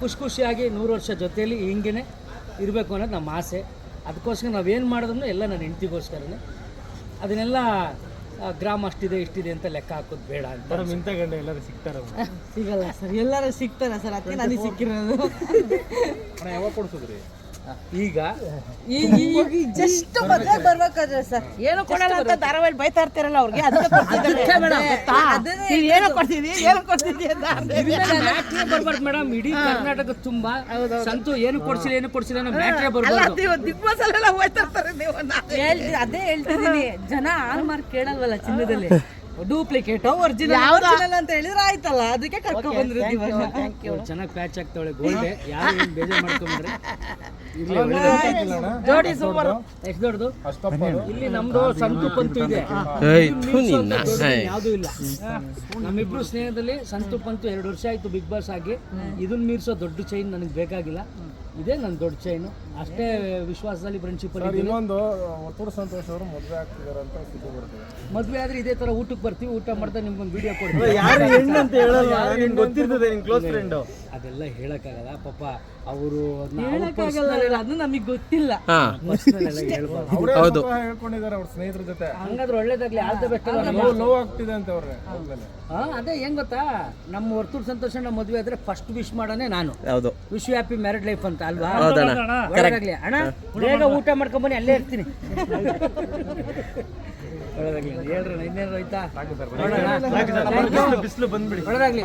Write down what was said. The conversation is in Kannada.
ಖುಷಿ ಖುಷಿಯಾಗಿ ನೂರು ವರ್ಷ ಜೊತೆಯಲ್ಲಿ ಹಿಂಗೇ ಇರಬೇಕು ಅನ್ನೋದು ನಮ್ಮ ಆಸೆ. ಅದಕ್ಕೋಸ್ಕರ ನಾವೇನು ಮಾಡಿದ್ರು ಎಲ್ಲ ನನ್ನ ಹೆಂಡ್ತಿಗೋಸ್ಕರನೇ. ಅದನ್ನೆಲ್ಲ ಗ್ರಾಮ್ ಅಷ್ಟಿದೆ ಇಷ್ಟಿದೆ ಅಂತ ಲೆಕ್ಕ ಹಾಕೋದು ಬೇಡ ಅಂತ ಇಂಥ ಗಂಡ ಎಲ್ಲರೂ ಸಿಗ್ತಾರ ಸಿಗಲ್ಲ ಸರ್ ಎಲ್ಲರೂ ಸಿಗ್ತಾರೆ ಸರ್ ಅದಕ್ಕೆ ನನಗೆ ಸಿಕ್ಕಿರೋದು. ಯಾವಾಗ ಕೊಡ್ಸಿದ್ರಿ? ಈಗ ಜಸ್ಟ್ ಮದ್ವೆ ಬರ್ಬೇಕಾದ್ರೆ ಸರ್. ಏನು ಕೊಡಲ್ಲ ಅಂತ ಧಾರಾವಾಹಿ ಬೈತಾ ಇರ್ತಾರಲ್ಲ ಅವ್ರಿಗೆ ಅದಕ್ಕೆ ಏನೋ ಕೊಡ್ತಿದ್ರಿ ಏನೋ ಅಂತ ಮ್ಯಾಟ್ರೇ ಬರ್ಬಾರ್ದು ಮೇಡಮ್ ಇಡೀ ಕರ್ನಾಟಕ ತುಂಬಾ ಸಂತು ಏನು ಕೊಡ್ಸಿಲ್ಲ ಏನು ಕೊಡ್ಸಿಲ್ಲ ಅನ್ನೋ ಮ್ಯಾಟ್ರೇ ಬರ್ಬಾರ್ದು. ನೀವು ಬಿಗ್ ಬಾಸ್ ಅಲ್ಲೆಲ್ಲ ಹೋಯ್ತಾ ಇರ್ತಾರೆ ನೀವು. ಅದೇ ಹೇಳ್ತಿದ್ದೀನಿ ಜನ ಆಲ್ಮಾರ್ ಮಾರ್ಕ್ ಕೇಳಲ್ವಲ್ಲ ಚಿನ್ನದಲ್ಲಿ? ಡೂಪ್ಲಿಕೇಟ್ ಒರಿಜಿನಲ್ ಅಂತ ಹೇಳಿದ್ರೆ ಆಯ್ತಲ್ಲ ಅದಕ್ಕೆ ಕರ್ಕೊಂಡ್ ಬಂದ್ರು ಚೆನ್ನಾಗಿ ಪ್ಯಾಚ್ ಆಗ್ತಾವಳೆ ಗೋಲ್ಡೆ ಯಾರು ಏನ್ ಬೇಜಾರ್ ಮಾಡ್ಕೊಂಡ್ರೆ ಜೋಡಿ ಸೂಪರ್ ಎಷ್ಟು ದೊಡ್ಡದು? ಇಲ್ಲಿ ನಮ್ದು ಸಂತು ಪಂತು ಇದೆ. ಯಾವ್ದು ಇಲ್ಲ. ನಮ್ಮಿಬ್ರು ಸ್ನೇಹದಲ್ಲಿ ಸಂತು ಅಂತೂ ಎರಡು ವರ್ಷ ಆಯ್ತು ಬಿಗ್ ಬಾಸ್ ಆಗಿ. ಇದನ್ನ ಮೀರಿಸೋ ದೊಡ್ಡ ಚೈನ್ ನನಗೆ ಬೇಕಾಗಿಲ್ಲ. ಇದೇ ನನ್ನ ದೊಡ್ಡ ಚೈನು ಅಷ್ಟೇ ವಿಶ್ವಾಸದಲ್ಲಿ ಫ್ರೆಂಡ್ಶಿಪ್. ಇನ್ನೊಂದು ಒತ್ತೂರು ಸಂತೋಷ್ ಅವರು ಮದುವೆ ಆಗ್ತಿದ್ದಾರೆ ಅಂತ ಸುದ್ದಿ ಬರ್ತೀವಿ ಮದುವೆ ಆದ್ರೆ ಇದೇ ತರ ಊಟಕ್ಕೆ ಬರ್ತೀವಿ ಊಟ ಮಾಡ್ತಾ ನಿಮ್ಗೊಂದು ವಿಡಿಯೋ ಕೊಡ್ತೀವಿ ಯಾರು ಹೆಣ್ಣು ಅಂತ ಹೇಳಲ್ಲ ನಿಮ್ಗೆ ಗೊತ್ತಿರ್ತದೆ ನಿಮ್ಮ ಕ್ಲೋಸ್ ಫ್ರೆಂಡ್ ಅದೆಲ್ಲ ಹೇಳಕ್ಕಾಗಲ್ಲ ಪಾಪ ಅವರು ಹೇಳಕ್ಕಾಗಲ್ಲ. ಅದು ನಮಗೆ ಗೊತ್ತಿಲ್ಲ. ಸ್ವಲ್ಪ ಹೇಳ್ಕೊಂಡಿದ್ದಾರೆ ಅವ್ರ ಸ್ನೇಹಿತರ ಜೊತೆ. ಹಂಗಾದ್ರೆ ಒಳ್ಳೇದಾಗ್ಲಿ ಆಲ್ ದ ಬೆಸ್ಟ್ ಲವ್ ಆಗ್ತಿದೆ ಅಂತ ಅವ್ರೆ ಅದೇ ಹೆಂಗ್ ಗೊತ್ತಾ? ನಮ್ಮ ವರ್ತೂರ್ ಸಂತೋಷ ನಮ್ಮ ಮದುವೆ ಆದ್ರೆ ಫಸ್ಟ್ ವಿಶ್ ಮಾಡೋನೆ ನಾನು. ಹೌದು. ವಿಶ್ ಹ್ಯಾಪಿ ಮ್ಯಾರಿಡ್ ಲೈಫ್ ಅಂತ. ಅಲ್ವಾ? ಹೌದಣ್ಣ. ಒಳ್ಳೇದಾಗ್ಲಿ ಅಣ್ಣ ಬೇಗ ಊಟ ಮಾಡ್ಕೊಂಡ್ ಬನ್ನಿ ಅಲ್ಲೇ ಇರ್ತೀನಿ. ಒಳ್ಳೇದಾಗ್ಲಿ ಹೇಳ್ರಿ ಇನ್ನೇನು ಆಯ್ತಾ? ಬಿಸಿಲು ಬಂದ್ಬಿಡಿ. ಒಳ್ಳೇದಾಗ್ಲಿ